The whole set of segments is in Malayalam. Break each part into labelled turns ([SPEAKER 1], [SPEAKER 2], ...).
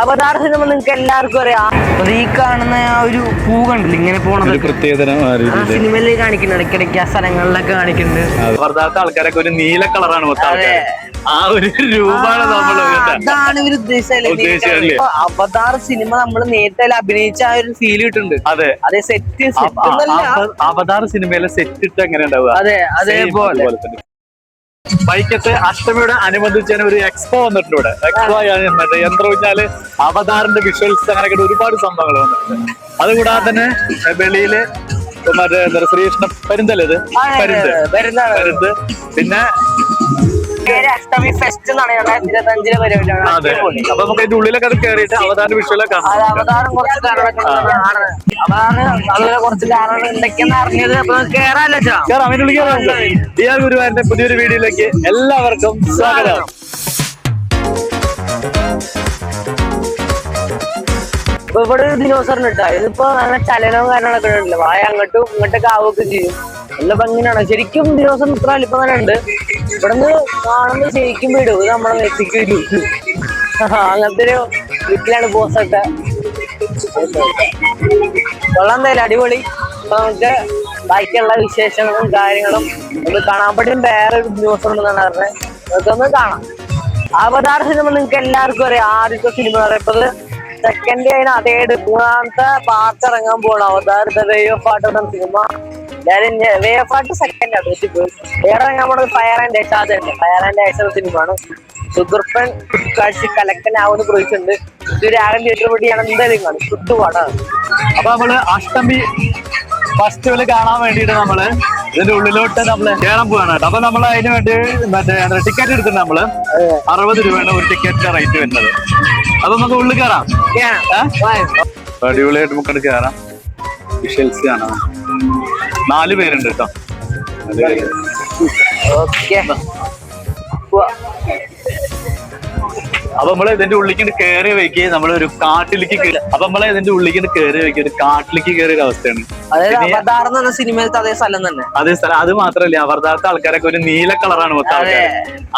[SPEAKER 1] അവതാർ സിനിമ നിങ്ങൾക്ക് എല്ലാവർക്കും അറിയാം. അത് ഈ കാണുന്ന ആ ഒരു പൂ കണ്ടില്ല? ഇങ്ങനെ പോണത്
[SPEAKER 2] ഒരു പ്രത്യേകതരം
[SPEAKER 1] സിനിമയിൽ കാണിക്കുന്നുണ്ട്. ഇടയ്ക്കിടയ്ക്ക് ആ സ്ഥലങ്ങളിലൊക്കെ കാണിക്കുന്നുണ്ട്.
[SPEAKER 2] ആൾക്കാരൊക്കെ ഒരു നീല കളറാണ്
[SPEAKER 1] അതെ.
[SPEAKER 2] ആ ഒരു രൂപമാണ് നമ്മൾ
[SPEAKER 1] അതാണ് ഇവർ ഉദ്ദേശിച്ചല്ലേ അവതാർ സിനിമ നമ്മൾ നേരത്തെ അഭിനയിച്ച ആ ഒരു ഫീൽ കിട്ടുന്നുണ്ട്
[SPEAKER 2] അതെ.
[SPEAKER 1] അതെ സെറ്റ്
[SPEAKER 2] അവതാർ സിനിമയിലെ സെറ്റ് ഇട്ട് എങ്ങനെ ഉണ്ടാവുക?
[SPEAKER 1] അതെ അതേപോലെ.
[SPEAKER 2] വൈക്കത്ത് അഷ്ടമിയുടെ അനുബന്ധിച്ച് ഒരു എക്സ്പോ വന്നിട്ടുണ്ട്. ഇവിടെ എക്സ്പോ മറ്റേ യന്ത്രം വെച്ചാൽ അവതാറിന്റെ വിഷ്വൽസ് അങ്ങനെയൊക്കെ ഒരു ഒരുപാട് സംഭവങ്ങൾ വന്നിട്ടുണ്ട്. അതുകൂടാതെ തന്നെ വെളിയിൽ മറ്റേ എന്താ പറയുക ശ്രീകൃഷ്ണ പരുന്തല്ലേ ഇത്. പരുന്ത്
[SPEAKER 1] വരുന്നതാണ്
[SPEAKER 2] പരുന്ത് പിന്നെ
[SPEAKER 1] പേര് അഷ്ടമി ഫെസ്റ്റ് എന്നാണ് രണ്ടായിരത്തി ഇരുപത്തി അഞ്ചിലെ പരിപാടിയാണ്.
[SPEAKER 2] അതെ. അപ്പൊ നമുക്ക് അതിന്റെ ഉള്ളിലൊക്കെ അത് കയറിയിട്ട് അവതാര വിഷ്വലൊക്കെ
[SPEAKER 1] അത് അവതാരം കുറച്ച് കാരണങ്ങളാണ് അതാണ് അതുപോലെ കുറച്ച് എന്തൊക്കെയാന്ന് അറിഞ്ഞത് അപ്പൊ കേറാല്ലോ
[SPEAKER 2] പുതിയൊരു വീഡിയോയിലേക്ക് എല്ലാവർക്കും സ്വാഗതം.
[SPEAKER 1] ഇവിടെ ഒരു ദിനോസറിന് ഇട്ടാ ഇതിപ്പോ അങ്ങനെ ചലനവും കാര്യങ്ങളൊക്കെ ഉണ്ടല്ലോ. വായ അങ്ങോട്ടും ഇങ്ങോട്ടൊക്കെ ആവുകയൊക്കെ ചെയ്യും. നല്ല ഭംഗിയാണ്. ശരിക്കും ദിനോസറിന് ഇത്ര വലിപ്പം തന്നെ ഉണ്ട്. ഇവിടുന്ന് കാണുമ്പോൾ ശരിക്കും ഇത് നമ്മളെ മെസ്സിക്ക് അങ്ങനത്തെ ഒരു വീട്ടിലാണ് ബോസൊക്കെ. കൊള്ളാം എന്തായാലും അടിപൊളി. അപ്പൊ നമുക്ക് ബാക്കിയുള്ള വിശേഷങ്ങളും കാര്യങ്ങളും ഒന്ന് കാണാൻ പറ്റും വേറെ ന്യൂസ് ഉണ്ടെന്നാണ് പറഞ്ഞത്. നമുക്കൊന്ന് കാണാം. അവതാർ സിനിമ നിങ്ങൾക്ക് എല്ലാവർക്കും അറിയാം. ആദ്യത്തെ സിനിമ അറിയപ്പത് സെക്കൻഡ് അതിന് അതേട് മൂന്നാമത്തെ പാർട്ട് ഇറങ്ങാൻ പോകണം Avatar the way of art cinema. Way way of water second ആണ് വെച്ചിപ്പോയി വേറെ നമ്മുടെ ഫയർ ആൻഡ് ഡേഷ് അതന്നെ ഫയർ ആൻഡ് എന്ന സിനിമയാണ് സുഗർപ്പൻ കാഴ്ച കലക്കനാവുന്ന പ്രതീക്ഷയുണ്ട് ഇത് രാഗം തിയേറ്റർ പടിയാണ് എന്തായാലും കാണും പടമാണ്
[SPEAKER 2] അപ്പൊ നമ്മൾ അഷ്ടമി ഫസ്റ്റിവൽ കാണാൻ വേണ്ടിട്ട് നമ്മൾ ഇതിന്റെ ഉള്ളിലോട്ട് നമ്മൾ കയറാൻ പോവാണ് കേട്ടോ. അപ്പൊ നമ്മൾ അതിന് വേണ്ടി മറ്റേ ടിക്കറ്റ് എടുത്തിട്ടുണ്ട് നമ്മൾ. അറുപത് രൂപയാണ് ഒരു ടിക്കറ്റിന്റെ റേറ്റ് വരുന്നത്. അപ്പൊ നമുക്ക് ഉള്ളിൽ കയറാം? അടിപൊളിയായിട്ട് നമുക്ക് കയറാം വിഷൽസ് കാണാം. നാല് പേരുണ്ട് കേട്ടോ. അപ്പൊ നമ്മൾ ഇതിന്റെ ഉള്ളിലേക്ക് കയറി വെക്ക്. നമ്മളൊരു ഒരു കാട്ടിലേക്ക് അപ്പൊ നമ്മളെ ഇതിന്റെ ഉള്ളിലേക്ക് കയറി വെക്കുക ഒരു കാട്ടിലേക്ക് കയറിയ ഒരു അവസ്ഥയാണ്.
[SPEAKER 1] അതായത് സിനിമയിലത്തെ അതേ സ്ഥലം തന്നെ.
[SPEAKER 2] അതേ സ്ഥലം. അത് മാത്രല്ല അവർദാർത്ഥ ആൾക്കാരൊക്കെ ഒരു നീല കളറാണ് മൊത്തം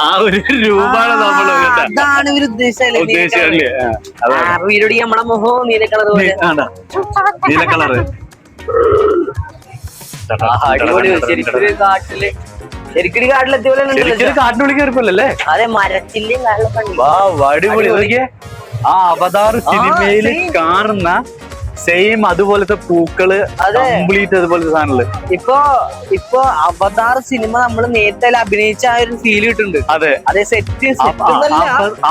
[SPEAKER 2] ആ ഒരു രൂപമാണ് നമ്മൾ
[SPEAKER 1] അതാണ് ഇവർ ഉദ്ദേശിച്ചല്ലേ മുഖവും നീല കളർ
[SPEAKER 2] നീല കളറ്.
[SPEAKER 1] ശരിക്കും കാട്ടിലെത്തിയ പോലെ
[SPEAKER 2] കാട്ടിനുള്ളിൽ കയറിപ്പോലല്ലേ?
[SPEAKER 1] അതെ
[SPEAKER 2] അടിപൊളി. നോക്കിയേ. ആ അവതാർ സിനിമയിൽ. കാണുന്ന സെയിം അതുപോലത്തെ
[SPEAKER 1] പൂക്കൾ.
[SPEAKER 2] കംപ്ലീറ്റ് അതുപോലത്തെ സാധനങ്ങൾ.
[SPEAKER 1] ഇപ്പൊ ഇപ്പൊ അവതാർ സിനിമ നമ്മൾ നേരത്തെ അഭിനയിച്ച ആ ഒരു ഫീൽ കിട്ടുന്നുണ്ട്.
[SPEAKER 2] അതെ.
[SPEAKER 1] അതെ സെറ്റ്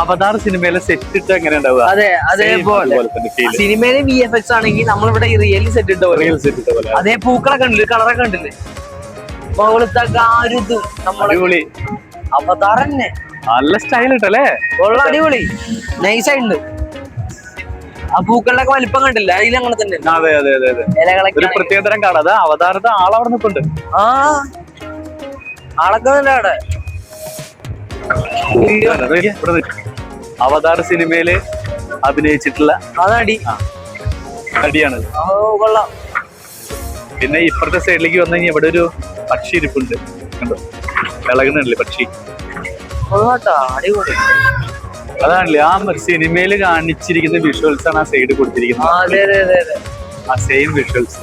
[SPEAKER 2] അവതാർ സിനിമയിലെ സെറ്റ് ഇട്ട് എങ്ങനെ ഉണ്ടാവുക?
[SPEAKER 1] അതെ അതേപോലെ. സിനിമയിലെ വി എഫ് എക്സ് ആണെങ്കിൽ നമ്മളിവിടെ റിയലി സെറ്റ് ഇട്ട
[SPEAKER 2] Real set ഇട്ട പോലെ.
[SPEAKER 1] അതേ പൂക്കളൊക്കെ ഉണ്ടല്ലോ കളറൊക്കെ ഉണ്ടല്ലേ മുകളിലത്തെ ആ ഒരു ഇത് നമ്മളെ അവതാർ തന്നെ.
[SPEAKER 2] നല്ല സ്റ്റൈൽ ഇട്ടല്ലേ?
[SPEAKER 1] അടിപൊളി. നൈസായിട്ടുണ്ട് ആ പൂക്കളുടെ വലിപ്പം കണ്ടില്ല? അതിൽ അങ്ങനെ തന്നെ.
[SPEAKER 2] അതെ അതെ അതെ അതെ.
[SPEAKER 1] ഇലകളൊക്കെ
[SPEAKER 2] ഒരു പ്രത്യേക തരം കാണാം അത് അവതാരത്തെ ആളവിടെ നിൽപ്പുണ്ട്.
[SPEAKER 1] ആ ആളൊക്കെ ഉണ്ട് അവിടെ?
[SPEAKER 2] അവതാർ സിനിമയിൽ അഭിനയിച്ചിട്ടുള്ള
[SPEAKER 1] അതടി കൊള്ളാം.
[SPEAKER 2] പിന്നെ ഇപ്പുറത്തെ സൈഡിലേക്ക് വന്നു കഴിഞ്ഞാൽ ഇവിടെ ഒരു പക്ഷി ഇരിപ്പുണ്ട്. കണ്ടോ? ഇളകുന്നുണ്ടല്ലേ പക്ഷി?
[SPEAKER 1] അടിപൊളി.
[SPEAKER 2] അതാണല്ലേ ആ സിനിമയിൽ കാണിച്ചിരിക്കുന്ന വിഷ്വൽസ് ആണ് ആ സൈഡ് കൊടുത്തിരിക്കുന്നത്. ആ സെയിം വിഷ്വൽസ്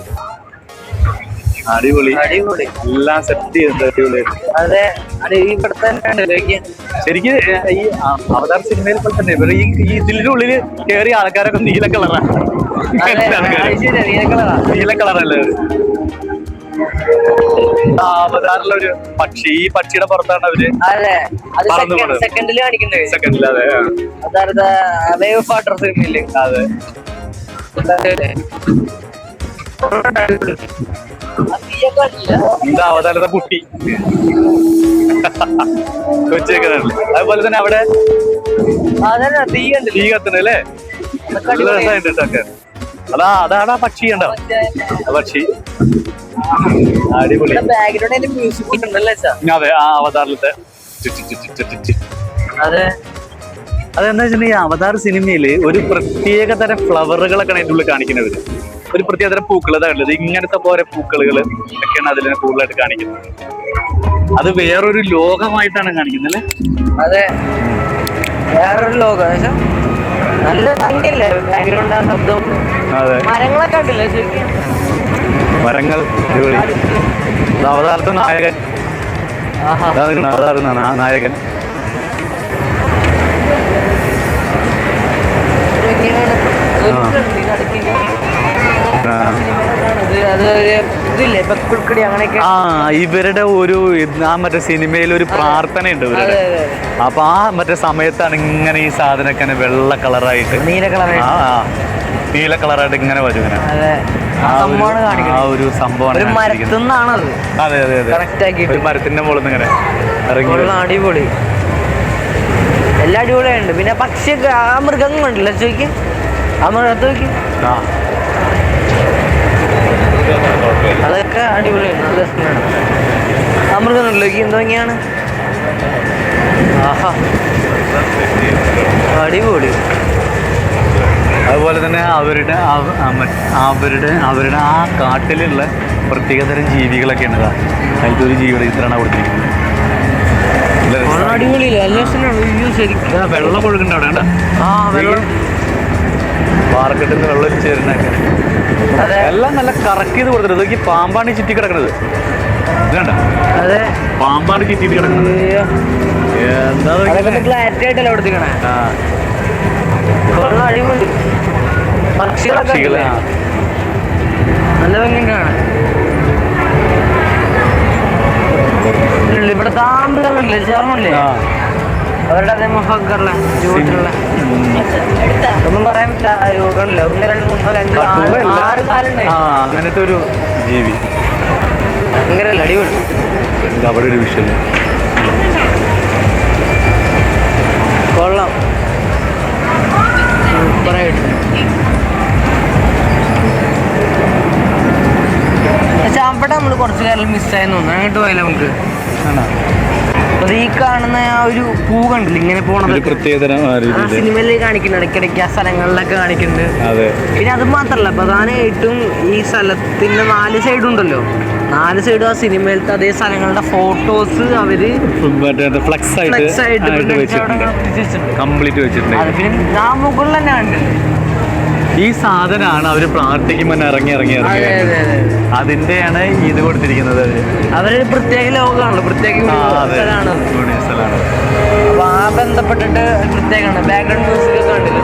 [SPEAKER 2] അടിപൊളി.
[SPEAKER 1] അടിപൊളി.
[SPEAKER 2] എല്ലാം സെറ്റ് ചെയ്തത് അടിപൊളിയായിട്ട് ശരിക്കും ഈ അവതാർ സിനിമയിൽ പോലെ തന്നെ ഇവർ ഈ ഇതിന്റെ ഉള്ളിൽ കയറിയ ആൾക്കാരൊക്കെ നീല കളറാണ്
[SPEAKER 1] നീല
[SPEAKER 2] കളറല്ലേ അവതാറിലൊരു പക്ഷി. ഈ പക്ഷിയുടെ പുറത്താണ് അവർ.
[SPEAKER 1] സെക്കൻഡിൽ കാണിക്കുന്നത്.
[SPEAKER 2] സെക്കൻഡിൽ അതെ
[SPEAKER 1] വേവ് ഫാട്ടർ സിനിമയിൽ
[SPEAKER 2] അതെ. എന്താ അവതാരത്തെ കുട്ടി കൊച്ചേക്കണല്ലേ അതുപോലെ തന്നെ അവിടെ
[SPEAKER 1] തീ കണ്ട്
[SPEAKER 2] തീ ഇട്ടൊക്കെ അതാ അതാണ് ആ പക്ഷി ഉണ്ടോ പക്ഷി. അടിപൊളി. അതെ ആ അവതാറിലത്തെ.
[SPEAKER 1] അതെ.
[SPEAKER 2] അതെന്താ വെച്ചിട്ടുണ്ടെങ്കിൽ അവതാർ സിനിമയിൽ ഒരു പ്രത്യേക തരം ഫ്ലവറുകളൊക്കെ അതിന്റെ ഉള്ളിൽ കാണിക്കുന്നത്. ഒരു പ്രത്യേക തരം പൂക്കൾ അതാണുള്ളത് ഇങ്ങനത്തെ പോലെ പൂക്കളുകൾ ഒക്കെയാണ് അതിൽ കൂടുതലായിട്ട് കാണിക്കുന്നത്. അത് വേറൊരു ലോകമായിട്ടാണ് കാണിക്കുന്നത് അല്ലേ?
[SPEAKER 1] അതെ. വേറൊരു ലോകം. നല്ല ഭംഗിയല്ലേ? ബാക്ക്ഗ്രൗണ്ട് ആ ശബ്ദം മരങ്ങളൊക്കെ ഉണ്ടല്ലേ ശരിക്കും?
[SPEAKER 2] മരങ്ങൾ അടിപൊളി. അവതാരത്തെ നായകൻ. അവതാരം ആ നായകൻ. ആ. ഇവരുടെ ഒരു ആ മറ്റേ സിനിമയിൽ ഒരു പ്രാർത്ഥന ഉണ്ട് ഇവരുടെ. അപ്പൊ ആ മറ്റേ സമയത്താണ് ഇങ്ങനെ ഈ സാധനമൊക്കെ വെള്ള കളറായിട്ട്
[SPEAKER 1] നീല
[SPEAKER 2] കളറായിട്ട്. നീല കളറായിട്ട് ഇങ്ങനെ വരും ഇങ്ങനെ.
[SPEAKER 1] അതെ ആ
[SPEAKER 2] ആ ഒരു-
[SPEAKER 1] സംഭവമാണ്
[SPEAKER 2] ഒരു സംഭവമാണ് കാണിച്ചിരിക്കുന്നത്. അതെ അതെ അതെ.
[SPEAKER 1] കറക്റ്റ് ആക്കിയിട്ട്
[SPEAKER 2] ഒരു മരത്തിന്റെ മുകളിൽ നിന്ന് ഇങ്ങനെ ഇറങ്ങി
[SPEAKER 1] കൊള്ളാം,
[SPEAKER 2] വരും.
[SPEAKER 1] അടിപൊളി. എല്ലാം അടിപൊളിയുണ്ട് പിന്നെ പക്ഷിയൊക്കെ ആ മൃഗങ്ങളുണ്ടല്ലോ ചോദിക്കും. ആ മൃഗത്ത് നോക്കി.
[SPEAKER 2] ആ.
[SPEAKER 1] അതൊക്കെ അടിപൊളിയാണ് നല്ല രസമാണ്. ആ മൃഗങ്ങളുണ്ടല്ലോ നോക്കി എന്തോ ഇങ്ങനെയാണ് ആഹാ. അടിപൊളി.
[SPEAKER 2] അതുപോലെ തന്നെ അവരുടെ അവരുടെ അവരുടെ ആ കാട്ടിലുള്ള പ്രത്യേകതരം ജീവികളൊക്കെ ഉണ്ട് അതിലത്തെ ഒരു ജീവിയുടെ ചിത്രമാണ് കൊടുത്തിരിക്കുന്നത്. വെള്ളം ഒഴുകുന്നുണ്ട് അവിടെ കണ്ടോ?
[SPEAKER 1] ആ വെള്ളം.
[SPEAKER 2] പാറക്കെട്ടിൽ നിന്ന് വെള്ളം
[SPEAKER 1] ചേരുന്നൊക്കെ
[SPEAKER 2] എല്ലാം നല്ല കറക്റ്റ് ചെയ്ത് കൊടുത്തിട്ട് ഇതൊക്കെ പാമ്പാണ് ചുറ്റി കിടക്കുന്നത് കണ്ടോ?
[SPEAKER 1] അതെ.
[SPEAKER 2] പാമ്പാണ് ചുറ്റിട്ട് കിടക്കുന്നത്. എന്താ
[SPEAKER 1] അതൊക്കെ
[SPEAKER 2] ഇങ്ങനെ?
[SPEAKER 1] ക്ലാരിറ്റി ആയിട്ടല്ല കൊടുത്തിക്കണേ
[SPEAKER 2] ആ,
[SPEAKER 1] കൊള്ളാം അടിപൊളി. പക്ഷികളൊക്കെ. നല്ല ഭംഗിയാണ് ഇവിടെ താമ്പല്ലേ ചേർന്നല്ലേ. അവരുടെ അതേ മുഖമൊക്കെയുള്ള രൂപത്തിലുള്ള ഒന്നും പറയാൻ ആ ഒന്ന് രണ്ട് മൂന്നോ രണ്ടോ ആറ്
[SPEAKER 2] അങ്ങനത്തെ ഒരു ജീവി.
[SPEAKER 1] ഭയങ്കര അടിപൊളി.
[SPEAKER 2] അവിടെ ഒരു വിഷയം
[SPEAKER 1] നമ്മൾ മിസ്സായിരുന്നു കാലം മിസ്സായെന്ന് തോന്നുന്നു. അങ്ങോട്ട് പോയാലോ നമുക്ക്? അത് ഈ കാണുന്ന ആ ഒരു പൂ കണ്ടില്ല? ഇങ്ങനെ പോണത്
[SPEAKER 2] പ്രത്യേകതരം
[SPEAKER 1] സിനിമയിൽ കാണിക്കുന്നുണ്ട്. ഇടയ്ക്കിടയ്ക്ക് ആ സ്ഥലങ്ങളിലൊക്കെ കാണിക്കുന്നുണ്ട്. പിന്നെ അത് മാത്രല്ല പ്രധാനമായിട്ടും ഈ സ്ഥലത്തിന്റെ നാല് സൈഡും ഉണ്ടല്ലോ. നാല് സൈഡും ആ സിനിമയിലത്തെ അതേ സ്ഥലങ്ങളുടെ ഫോട്ടോസ്
[SPEAKER 2] അവർ ഫ്ലക്സ് ആയിട്ട് കംപ്ലീറ്റ് വെച്ചിട്ടുണ്ട്.
[SPEAKER 1] പിന്നെ ആ മുകളിൽ തന്നെ
[SPEAKER 2] ഈ സാധനമാണ് അവർ പ്രാർത്ഥിക്കുമ്പോൾ ഇറങ്ങി ഇറങ്ങി ഇറങ്ങി
[SPEAKER 1] അതെ അതെ അതെ
[SPEAKER 2] അതിന്റെയാണ് ഇത് കൊടുത്തിരിക്കുന്നത്. അവർ.
[SPEAKER 1] അവരൊരു പ്രത്യേക ലോകമാണല്ലോ പ്രത്യേക സ്ഥലമാണ് അപ്പൊ ആ ബന്ധപ്പെട്ടിട്ട് പ്രത്യേകമാണ്. ബാക്ക്ഗ്രൗണ്ട് മ്യൂസിക് ഒക്കെ കണ്ടില്ലേ?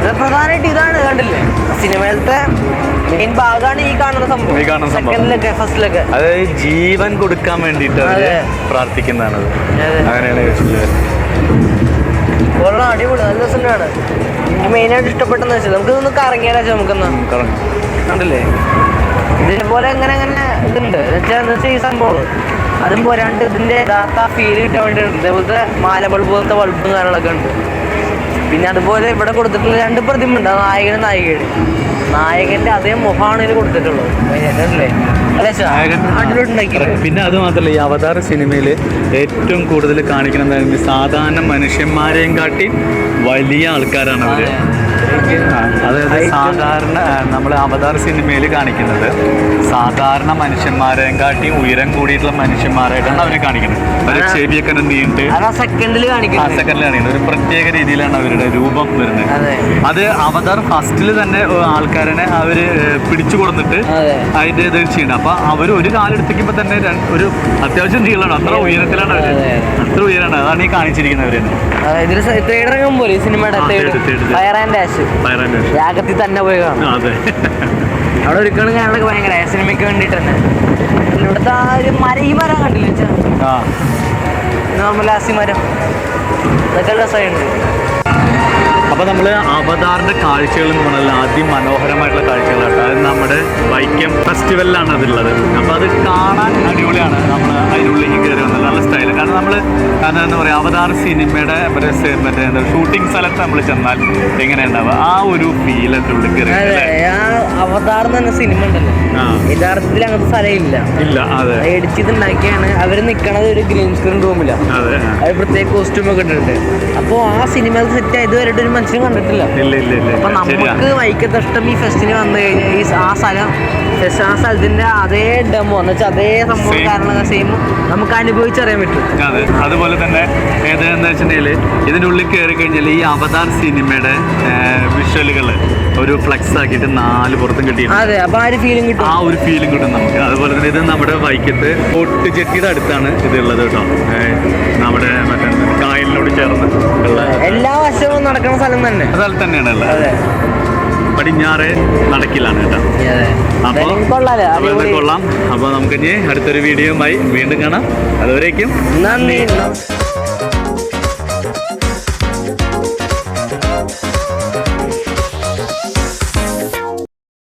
[SPEAKER 1] ഇത് പ്രധാനമായിട്ട് ഇതാണ് കണ്ടില്ലേ? സിനിമയിലത്തെ മെയിൻ ഭാഗമാണ് ഈ കാണുന്ന സംഭവം.
[SPEAKER 2] ഈ കാണുന്ന.
[SPEAKER 1] സെക്കൻഡിലൊക്കെ ഫസ്റ്റിലൊക്കെ.
[SPEAKER 2] അത് ജീവൻ കൊടുക്കാൻ വേണ്ടിയിട്ട് പ്രാർത്ഥിക്കുന്നതാണ്. അങ്ങനെയാണ് വെച്ചിട്ടുള്ളത്
[SPEAKER 1] അടിപൊളി നല്ല രസമാണ് എനിക്ക് മെയിനായിട്ട് ഇഷ്ടപ്പെട്ടെന്ന് വെച്ചാൽ നമുക്ക് ഇതൊന്ന് കറങ്ങിയാലോ നമുക്കൊന്ന്. കണ്ടില്ലേ? ഇതേപോലെ അങ്ങനെ അങ്ങനെ ഇതുണ്ട്? എന്നുവെച്ചാൽ വെച്ചാൽ ഈ സംഭവം. അതും പോരാണ്ട് ഇതിന്റെ യഥാർത്ഥ ഫീൽ കിട്ടാൻ വേണ്ടിയിട്ടുണ്ട് ഇതേപോലത്തെ മാല ബൾബ് പോലത്തെ ബൾബും കാര്യങ്ങളൊക്കെ ഉണ്ട്. പിന്നെ അതുപോലെ ഇവിടെ കൊടുത്തിട്ടുള്ള രണ്ട് പ്രതിമ ഉണ്ട്. നായകനും നായികയുടെ നായകന്റെ അതേ മുഖമാണ് ഇതിൽ കൊടുത്തിട്ടുള്ളത്. അല്ലേ
[SPEAKER 2] പിന്നെ അത് മാത്രമല്ല ഈ അവതാർ സിനിമയിൽ ഏറ്റവും കൂടുതൽ കാണിക്കുന്നത്? സാധാരണ മനുഷ്യന്മാരെയും കാട്ടി വലിയ ആൾക്കാരാണ് അവർ. അതായത് സാധാരണ നമ്മൾ അവതാർ സിനിമയിൽ കാണിക്കുന്നത് സാധാരണ മനുഷ്യന്മാരെയും കാട്ടി ഉയരം കൂടിയിട്ടുള്ള മനുഷ്യന്മാരായിട്ടാണ് അവരെ കാണിക്കുന്നത്. അവരെ. ചെവിയൊക്കെ നീണ്ട്.
[SPEAKER 1] സെക്കൻഡിൽ കാണിക്കുന്നത്.
[SPEAKER 2] സെക്കൻഡിൽ കാണിക്കുന്നത്. ഒരു പ്രത്യേക രീതിയിലാണ് അവരുടെ രൂപം വരുന്നത്.
[SPEAKER 1] അതെ.
[SPEAKER 2] അവതാർ ഫസ്റ്റിൽ തന്നെ ആൾക്കാരനെ അവർ പിടിച്ചു കൊടുത്തിട്ട്
[SPEAKER 1] അതെ.
[SPEAKER 2] അതിന്റെ ഇത് ചെയ്യണം അപ്പൊ അവർ ഒരു കാലെടുത്തിക്കുമ്പോ തന്നെ ഒരു അത്യാവശ്യം നീളമാണ് അത്ര ഉയരത്തിലാണ്
[SPEAKER 1] അവർ.
[SPEAKER 2] അത്ര ഉയരാണ് അതാണ് ഈ കാണിച്ചിരിക്കുന്നവര്
[SPEAKER 1] അതെ, ഇതൊരു പോലെ സിനിമയുടെ. ഫയർ ആൻഡ് ആഷ് യാഗത്തിൽ തന്നെ പോയി കാണും.
[SPEAKER 2] അതെ.
[SPEAKER 1] അവിടെ ഒരുക്കണം കാണാനൊക്കെ ഭയങ്കര സിനിമയ്ക്ക് വേണ്ടിട്ടുണ്ട് തന്നെ ഇവിടുത്തെ ആ ഒരു മരം ഈ മരം കണ്ടില്ല
[SPEAKER 2] നോർമൽ
[SPEAKER 1] ആസി മരം. ഇതൊക്കെ രസമുണ്ട്
[SPEAKER 2] അപ്പൊ നമ്മൾ അവതാറിന്റെ കാഴ്ചകൾ എന്ന് പറഞ്ഞാൽ അതിമനോഹരമായിട്ടുള്ള കാഴ്ചകളാണ് അത് നമ്മുടെ വൈക്കം ഫെസ്റ്റിവലിലാണ് അതുള്ളത് അപ്പോൾ അത് കാണാൻ അടിപൊളിയാണ്. നമ്മൾ അതിനുള്ളിലേക്ക് കയറി വന്നത് നല്ല സ്റ്റൈൽ കാരണം നമ്മൾ കാരണം എന്താ പറയുക അവതാർ സിനിമയുടെ മറ്റേ മറ്റേ എന്താ ഷൂട്ടിംഗ് സ്ഥലത്ത് നമ്മൾ ചെന്നാൽ എങ്ങനെയുണ്ടാവുക? ആ ഒരു ഫീൽ എന്റെ ഉള്ളിൽ കയറി?
[SPEAKER 1] അവതാർ എന്ന് പറഞ്ഞ സിനിമ ഉണ്ടല്ലോ. യഥാർത്ഥത്തിൽ അങ്ങനത്തെ സ്ഥലമില്ല.
[SPEAKER 2] ഇല്ല അതെ.
[SPEAKER 1] എഡിറ്റ് ചെയ്തുണ്ടാക്കിയാണ് അവർ നിൽക്കണത് ഒരു ഗ്രീൻ സ്ക്രീൻ റൂമിലാണ്
[SPEAKER 2] അതെ
[SPEAKER 1] അത് പ്രത്യേക കോസ്റ്റ്യൂമൊക്കെ ഇട്ടിട്ടുണ്ട്. അപ്പൊ ആ സിനിമ സെറ്റ് ഇതുവരെ ഒരു മനുഷ്യനും കണ്ടിട്ടില്ല.
[SPEAKER 2] ഇല്ല ഇല്ല ഇല്ല
[SPEAKER 1] അപ്പൊ നമുക്ക് വൈക്കത്തഷ്ടം ഈ ഫെസ്റ്റിന് വന്നു കഴിഞ്ഞാൽ ഈ ആ സ്ഥലം ഫെസ്റ്റ് ആ സ്ഥലത്തിന്റെ അതേ ഡെമോ എന്ന് വെച്ചാൽ അതേ സംഭവം. കാരണം സെയിം നമുക്ക് അനുഭവിച്ചറിയാൻ പറ്റും.
[SPEAKER 2] അതെ അതുപോലെ തന്നെ ഏതാന്ന് വെച്ചിട്ടുണ്ടെങ്കിൽ ഇതിന്റെ ഉള്ളിൽ കയറി കഴിഞ്ഞാൽ ഈ അവതാർ സിനിമയുടെ വിഷ്വലുകൾ ഒരു ഫ്ലക്സ് ആക്കിയിട്ട് നാല് പുറത്തും കിട്ടിയിട്ടുണ്ട്.
[SPEAKER 1] അതെ അപ്പൊ ആ ഒരു ഫീലിംഗ് കിട്ടും.
[SPEAKER 2] ആ ഒരു ഫീലിംഗ് കിട്ടും നമുക്ക്. അതുപോലെ തന്നെ ഇത് നമ്മുടെ വൈക്കത്ത് ഒട്ടുചെട്ടിയുടെ അടുത്താണ് ഇത് ഉള്ളത് കേട്ടോ. നമ്മുടെ മറ്റേ ചേർന്ന്.
[SPEAKER 1] എല്ലാ വശവും നടക്കുന്ന സ്ഥലം തന്നെ.
[SPEAKER 2] സ്ഥലത്ത് തന്നെയാണ് ഉള്ളത്. പടിഞ്ഞാറ് നടക്കിലാണ് കേട്ടോ. അപ്പോൾ കൊള്ളാം. അപ്പോൾ നമുക്ക് ഇനി അടുത്തൊരു വീഡിയോയുമായി വീണ്ടും കാണാം. അതുവരേക്കും
[SPEAKER 1] നന്ദി.